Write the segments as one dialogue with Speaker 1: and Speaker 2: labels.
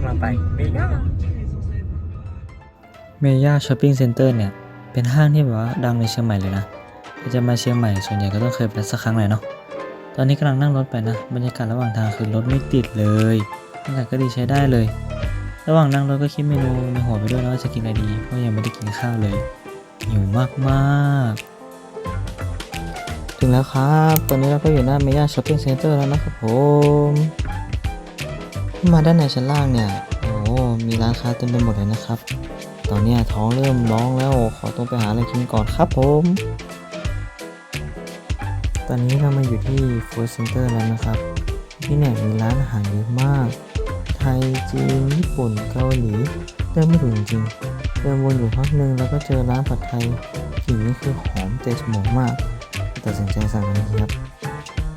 Speaker 1: กำลังไปเมย่า
Speaker 2: เมย่าช้อปปิ้งเซ็นเตอร์เนี่ย เป็นห้างที่แบบว่าดังในเชียงใหม่เลยนะถ้าจะมาเชียงใหม่ส่วนใหญ่ก็ต้องเคยไปสักครั้งเลยเนาะตอนนี้กำลังนั่งรถไปนะ บรรยากาศระหว่างทางคือรถไม่ติดเลยบรรยากาศก็ดีใช้ได้เลย ระหว่างนั่งรถก็คิดเมนูในหัวไปด้วยนะว่าจะกินอะไรดีเพราะยังไม่ได้กินข้าวเลยหิวมากๆถึงแล้วครับ ตอนนี้เราก็อยู่หน้าเมย่าช้อปปิ้งเซ็นเตอร์แล้วนะครับผม มาด้านในชั้นล่างเนี่ย โอ้มีร้านค้าเต็มไปหมดเลยนะครับ ตอนนี้ท้องเริ่มร้องแล้ว ขอตัวไปหาอะไรกินก่อนครับผม ตอนนี้เรามาอยู่ที่ฟู้ดเซ็นเตอร์แล้วนะครับ ที่เนี่ยมีร้านอาหารเยอะมาก ไทย จีน ญี่ปุ่น เกาหลีเดินไม่ถูกจริง เดินวนอยู่พักหนึ่งแล้วก็เจอร้านผัดไทยกลิ่นนี่คือหอมเตะจมูกมากตัดสินใจสั่งทันทีครับ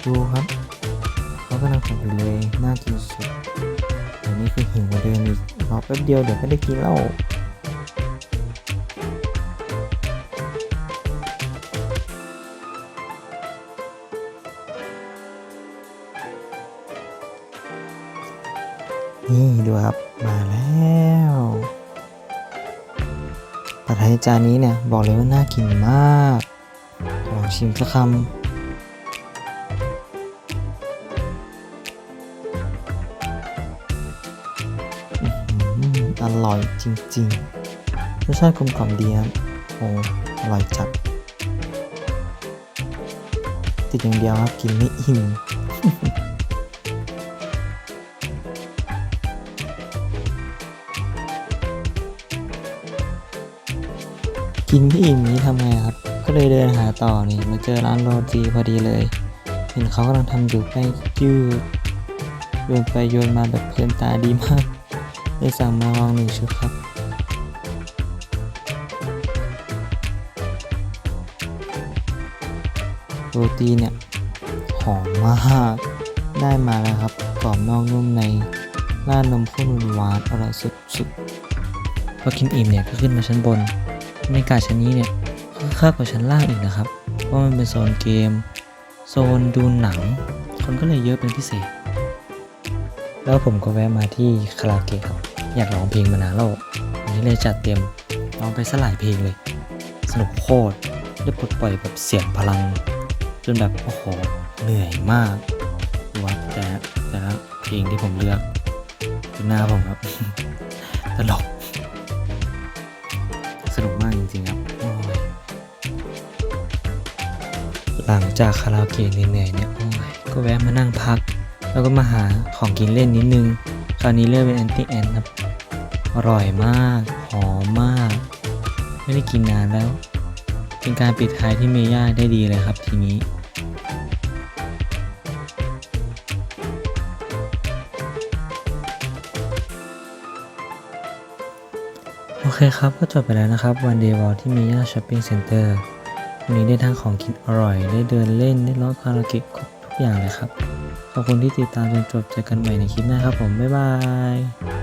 Speaker 2: ดูครับ เขากำลังผัดอยู่เลย น่ากินสุด นี้คือหิวกว่าเดิมอีกรอแป๊บเดียวเดี๋ยวก็ได้กินแล้วนี่ดูครับมาแล้วผัดไทยจานนี้เนี่ยบอกเลยว่าน่ากินมากลองชิมสักคำ อร่อยจริงๆรสชาติกลมกล่อมดีครับโอ้อร่อยจัด ติดอย่างเดียวครับกินไม่อิ่มกินไม่อิ่มนี้ทำไงครับ ก็เลยเดินหาต่อนี่มาเจอร้านโรตีพอดีเลยเห็นเขากำลังทำอยู่แป้ยืดโยนไปโยนมาแบบเพลินตาดีมาก เลยสั่งมาลองหนึ่งชุดครับ โรตีเนี่ย หอมมาก ได้มาแล้วครับ กรอบนอกนุ่มในราดนมข้นหวานอร่อยสุดๆพอกินอิ่มเนี่ยก็ขึ้นมาชั้นบนบรรยากาศชั้นนี้เนี่ยคือค่ากว่าชั้นล่างอีกนะครับ เพราะมันเป็นโซนเกม โซนดูหนัง คนก็เลยเยอะเป็นพิเศษ แล้วผมก็แวะมาที่คาราโอเกะครับอยากร้องเพลงมานานแล้ววันนี้เลยจัดเต็มร้องไปสลายเพลงเลย สนุกโคตรได้ปลดปล่อยแบบเสียงพลัง จนแบบโอ้โหเหนื่อยมากว่าแต่แต่ละเพลงที่ผมเลือกดูหน้าผมครับตลกสนุกมากจริงๆครับหลังจากคาราโอเกะเหนื่อยๆเนี่ยโอ้ยก็แวะมานั่งพัก แล้วก็มาหาของกินเล่นนิดนึง คราวนี้เลือกเป็นแอนตี้แอนครับ อร่อยมาก หอมมาก ไม่ได้กินนานแล้ว เป็นการปิดท้ายที่เมย่าได้ดีเลยครับทีนี้โอเคครับ ก็จบไปแล้วนะครับ วันเดย์วอลที่เมย่าช้อปปิ้งเซ็นเตอร์วันนี้ได้ทั้งของกินอร่อย ได้เดินเล่น ได้ร้องคาราโอเกะครบทุกอย่างเลยครับ ขอบคุณที่ติดตามจนจบเจอกันใหม่ในคลิปหน้าครับผม บ๊ายบาย